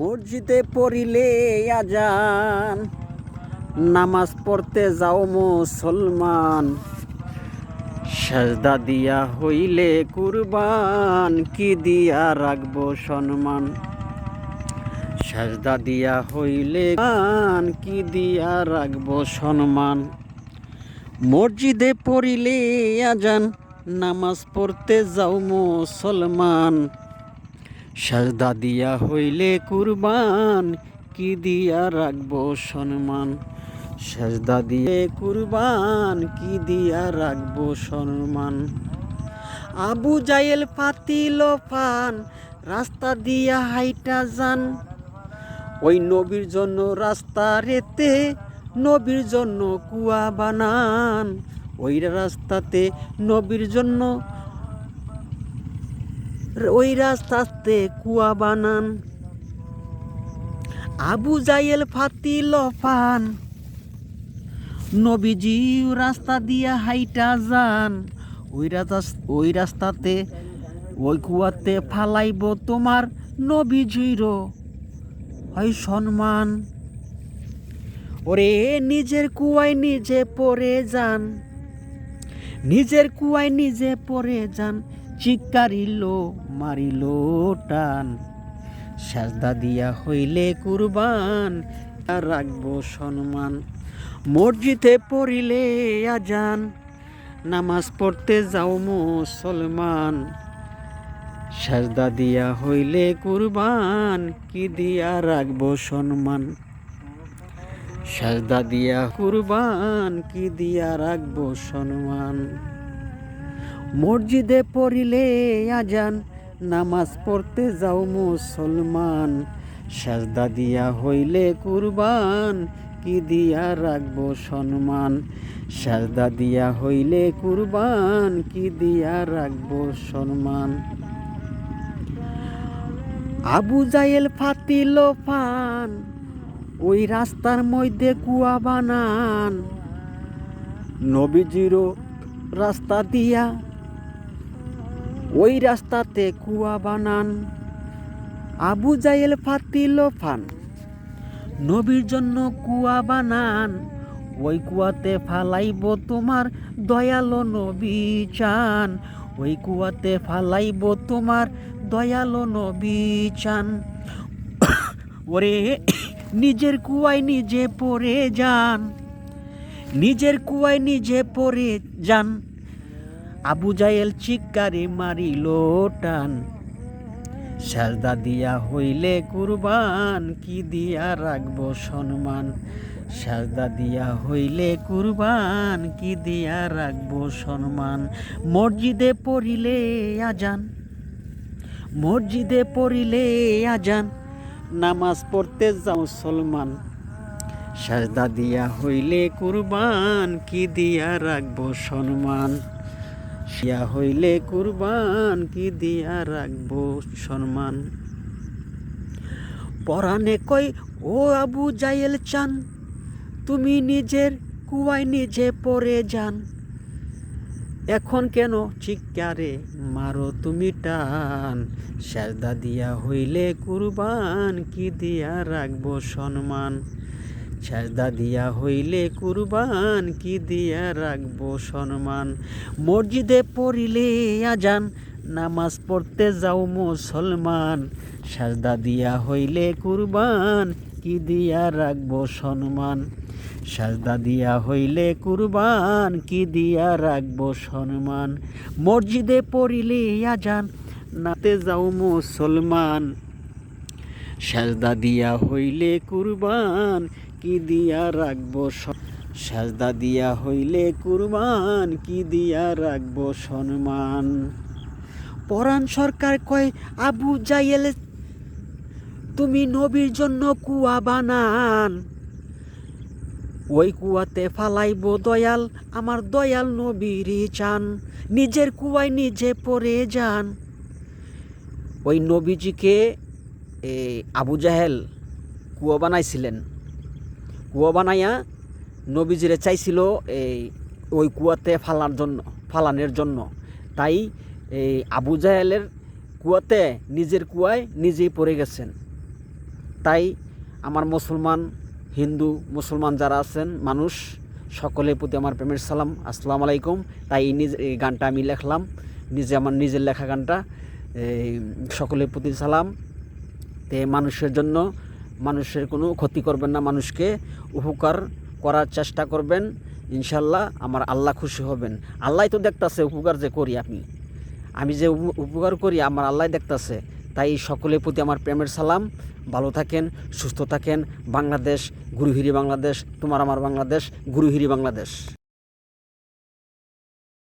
মসজিদে পড়িলে আজান, নামাজ পড়তে যাও মুসলমান। সাজদা দিয়া হইলে কুরবান, কি দিয়া রাখব সম্মান? সাজদা দিয়া হইলে গান কি দিয়া রাখব সম্মান? মসজিদে পড়িলে আজান, নামাজ পড়তে যাও মুসলমান। সাজদা দিয়া হইলে কুরবান, কি দিয়া রাখব সম্মান? সাজদা দিয়ে কুরবান, কি দিয়া রাখব সম্মান? আবু জায়েল পাতিল পান রাস্তা দিয়া হাইটা যান। ওই নবীর জন্য রাস্তা রেতে, নবীর জন্য কুয়া বানান। ওই রাস্তাতে নবীর জন্য ওই রাস্তাতে কুয়া বানান। আবু জাইল ফাতি লফান নবীজি রাস্তা দিয়া হাইটা যান। ওই রাস্তা ওই রাস্তাতে, ওই কুয়াতে ফালাইব তোমার নবীজির হয় সম্মান। ওরে নিজের কুয়ায় নিজে পড়ে যান। নিজের কুয়ায় নিজে পড়ে যান চিকারিল মারিল টান সাজদা দিয়া হইলে কুরবান আর রাখব সম্মান। মসজিদে পড়িলে আজান, নামাজ পড়তে যাও মুসলমান। সাজদা দিয়া হইলে কুরবান, কি দিয়া রাখব সম্মান? সাজদা দিয়া কুরবান, কি দিয়া রাখব সম্মান? মসজিদে পড়িলে আজান নামাজ পড়তে যাও মুসলমান। সাজদা দিয়া হইলে কুরবান, কি দিয়া রাখব সম্মান? সাজদা দিয়া হইলে কুরবান, কি দিয়া রাখব সম্মান? আবু জায়েল ফাতিল পান ওই রাস্তার মধ্যে কুয়া বানান। নবীজিরও রাস্তা দিয়া ওই রাস্তাতে কুয়া বানান। আবু জায়েল ফাতিল ফান। নবীর জন্য কুয়া বানান। ওই কুয়াতে ফালাইব তোমার দয়ালো নবী চান। ওই কুয়াতে ফালাইব তোমার দয়ালো নবী চান। ওরে, নিজের কুয়ায় নিজে পড়ে যান। নিজের কুয়ায় নিজে পড়ে যান। আবু জায়েল চিকারে মারিল টান। সাজদা দিয়া হইলে কুরবান, কি দিয়া রাখব সম্মান? সাজদা দিয়া হইলে কুরবান, কি দিয়া রাখব সম্মান? মসজিদে পড়িলে আজান, মসজিদে পড়িলে আজান, নামাজ পড়তে যাও সলমান। সাজদা দিয়া হইলে কুরবান, কি দিয়া রাখব সম্মান? শিয়া হইলে কুরবান কি দিয়া রাখব সম্মান? পরাণে কই, ও আবু জায়েল চান, তুমি নিজের কুয়ায় নিজে পড়ে যান। এখন কেন চিকারে মারো তুমি টান? সাজদা দিয়া হইলে কুরবান কি দিয়া রাখব সম্মান? সাজদা দিয়া হইলে কুরবান, কি দিয়া রাখব সম্মান? মসজিদে পড়িলে আজান, নামাজ পড়তে যাও মুসলমান। সাজদা দিয়া হইলে কুরবান, কি দিয়া রাখব সম্মান? সাজদা দিয়া হইলে কুরবান, কি দিয়া রাখব সম্মান? মসজিদে পড়িলে আজান নাতে যাও মুসলমান। সাজদা দিয়া হইলে কুরবান, কি দিয়া রাখব সাজদা দিয়া হইলে কুরবান, কি দিয়া রাখব সম্মান পরাণ সরকার কয়, আবু জাইয়েল তুমি নবীর জন্য কুয়া বানান। ওই কুয়াতে ফালাইব দয়াল, আমার দয়াল নবীরই চান। নিজের কুয়ায় নিজে পড়ে যান। ওই নবীজিকে এই আবু জাহেল কুয়া বানাইছিলেন। কুয়া বানাইয়া নবীজিরে চাইছিল এই ওই কুয়াতে ফালার জন্য, ফালানের জন্য। তাই এই আবু জাহেলের কুয়াতে নিজের কুয়ায় নিজেই পড়ে গেছেন। তাই আমার মুসলমান, হিন্দু মুসলমান যারা আছেন, মানুষ, সকলের প্রতি আমার প্রেমের সালাম, আসসালামু আলাইকুম। তাই এই নিজ এই গানটা আমি লেখলাম, নিজে আমার নিজের লেখা গানটা, এই সকলের প্রতি সালাম। তে মানুষের জন্য মানুষের কোনো ক্ষতি করবেন না, মানুষকে উপকার করার চেষ্টা করবেন। ইনশাল্লাহ আমার আল্লাহ খুশি হবেন। আল্লাহ তো দেখতাছে উপকার যে করি আমি। আমি যে উপ- উপকার করি, আমার আল্লাহ দেখতাছে। তাই সকলের প্রতি আমার প্রেমের সালাম। ভালো থাকেন, সুস্থ থাকেন। বাংলাদেশ, গুরুহিরি বাংলাদেশ, তোমার আমার বাংলাদেশ, গুরুহিরি বাংলাদেশ।